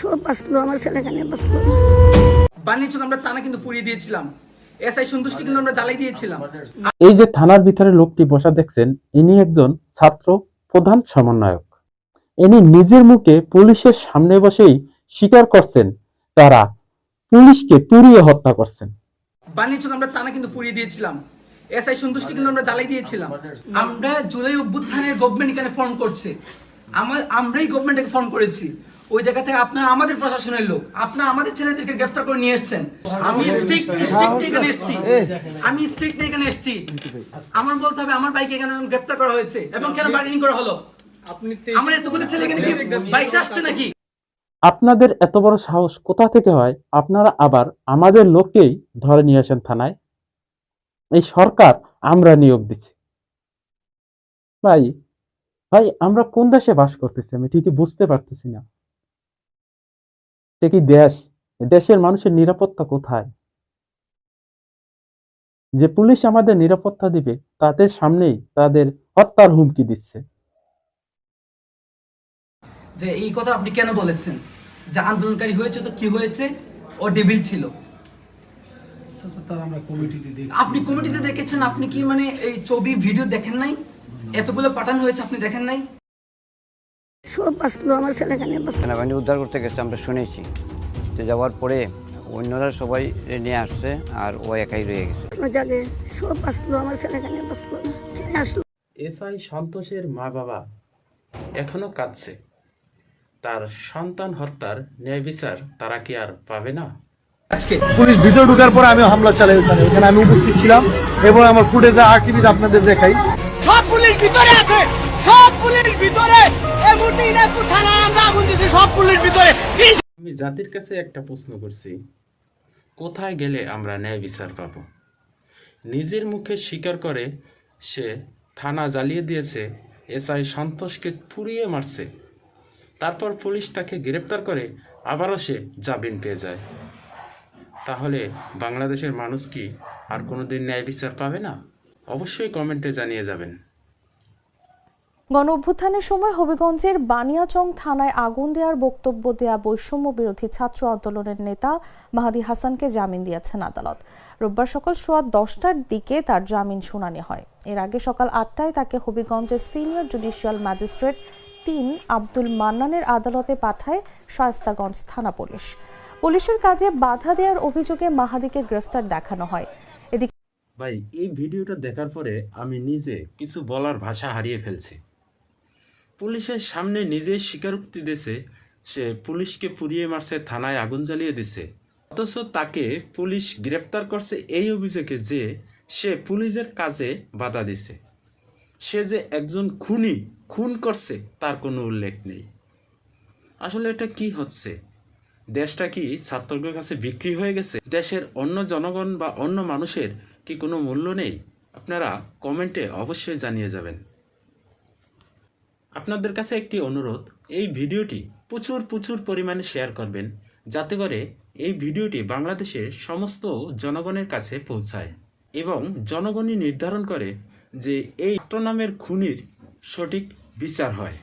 সব বাঁচলো আমার ছেলেখানে বাঁচলো। না আমরা টানা কিন্তু পুড়িয়ে দিয়েছিলাম। এসআই সন্তুষ্টি কিন্তু আমরা জ্বালাই দিয়েছিলাম। এই যে থানার ভিতরে লোকটি বসা দেখছেন ইনি একজন ছাত্র প্রধান সমন্বয়ক। ইনি নিজের মুখে পুলিশের সামনে বসেই স্বীকার করছেন তারা পুলিশকে পুড়িয়ে হত্যা করছেন। বানিয়েছিল আমরা টানা কিন্তু পুড়িয়ে দিয়েছিলাম। এসআই সন্তুষ্টি কিন্তু আমরা জ্বালাই দিয়েছিলাম। আমরা জুলাই অভ্যুত্থানের গভর্নমেন্ট এখানে ফোন করছে। আমার আমরাই গভর্নমেন্টকে ফোন করেছি। ওই জায়গা থেকে আপনারা আমাদের প্রশাসনের লোক আপনারা আমাদের ছেলেদেরকে গ্রেফতার করে নিয়ে এসেছেন। আমি স্ট্রিক্ট স্ট্রিক্ট এখানে এসেছি। আমি স্ট্রিক্ট এখানে এসেছি। আমার বলতে হবে আমার বাইকে কেন গ্রেফতার করা হয়েছে এবং কেন বার্গেনিং করা হলো? আমার এতগুলো ছেলে এখানে কি বাইসে আসছে নাকি? আপনাদের এত বড় সাহস কোথা থেকে হয়? আপনারা আবার আমাদের লোককেই ধরে নিয়ে আসেন থানায়? এই সরকার আমরা নিয়োগ দিচ্ছি। ভাই ভাই আমরা কোন দেশে বাস করতেছি আমি ঠিকই বুঝতে পারতেছি না। সে কি দেশ? দেশের মানুষের নিরাপত্তা কোথায়? যে পুলিশ আমাদের নিরাপত্তা দিবে, তাদের সামনেই তাদের হত্যার হুমকি দিচ্ছে। যে এই কথা আপনি কেন বলেছেন? যে আন্দোলনকারী হয়েছে তো কি হয়েছে? ও ডেভিল ছিল। আপনি কমিটিতে দেখেছেন? আপনি কি মানে এই ছবি ভিডিও দেখেন নাই? এতগুলো পাঠানো হয়েছে, আপনি দেখেন নাই? সব বাঁচলো আমার ছেলেখানে সেনাবাহিনী উদ্ধার করতে গেছে আমরা শুনেছি। তো যাওয়ার পরে অন্যরা সবাই নিয়ে আসছে আর ও একাই রয়ে গেছে। জাগে সব বাঁচলো আমার ছেলেখানে বাঁচলো না ফিরে আসলো। এসআই সন্তোষের মা বাবা এখনও কাঁদছে। তার সন্তান হত্যার ন্যায় বিচার তারা কি আর পাবে না? আজকে পুলিশ ভিতরে ঢোকার পরে আমি হামলা চালাই ওখানে। ওখানে আমি উপস্থিত ছিলাম এবং আমার ফুটেজে আর টিভিতে আপনাদের দেখাই। সব পুলিশ ভিতরে আছে! আমি জাতির কাছে একটা প্রশ্ন করছি। কোথায় গেলে আমরা ন্যায় বিচার পাব? নিজের মুখে স্বীকার করে সে থানা জ্বালিয়ে দিয়েছে, এসআই সন্তোষকে পুড়িয়ে মারছে। তারপর পুলিশ তাকে গ্রেপ্তার করে আবারও সে জামিন পেয়ে যায়। তাহলে বাংলাদেশের মানুষ কি আর কোনোদিন ন্যায় বিচার পাবে না? অবশ্যই কমেন্টে জানিয়ে যাবেন। গণ অভ্যুত্থানের সময় হবিগঞ্জের বানিয়াচং থানায় আগুন দেওয়ার বক্তব্য দেয়া বৈষম্য বিরোধী ছাত্র আন্দোলনের নেতা মাহাদি হাসানকে জামিন দিয়েছেন আদালত। রোববার সকাল সোয়া দশটার দিকে তার জামিন শুনানি হয়। এর আগে সকাল আটটায় তাকে হবিগঞ্জের সিনিয়র জুডিশিয়াল ম্যাজিস্ট্রেট তিন আব্দুল মান্নানের আদালতে পাঠায় শায়স্তাগঞ্জ থানা পুলিশ। পুলিশের কাজে বাধা দেওয়ার অভিযোগে মাহাদিকে গ্রেফতার দেখানো হয়। এদিকে ভাই, এই ভিডিওটা দেখার পরে আমি নিজে কিছু বলার ভাষা হারিয়ে ফেলছি। পুলিশের সামনে নিজে স্বীকারোক্তি দিয়েছে, সে পুলিশকে পুড়িয়ে মারছে, থানায় আগুন জ্বালিয়ে দিছে অথচ তাকে পুলিশ গ্রেপ্তার করছে এই অভিযোগে যে সে পুলিশের কাজে বাধা দিছে সে যে একজন খুনি, খুন করছে, তার কোনো উল্লেখ নেই। আসলে এটা কি হচ্ছে? দেশটা কি ছাত্রদের কাছে বিক্রি হয়ে গেছে? দেশের অন্য জনগণ বা অন্য মানুষের কি কোনো মূল্য নেই? আপনারা কমেন্টে অবশ্যই জানিয়ে যাবেন। আপনাদের কাছে একটি অনুরোধ, এই ভিডিওটি প্রচুর প্রচুর পরিমাণে শেয়ার করবেন, যাতে করে এই ভিডিওটি বাংলাদেশের সমস্ত জনগণের কাছে পৌঁছায় এবং জনগণই নির্ধারণ করে যে এই নামের খুনির সঠিক বিচার হয়।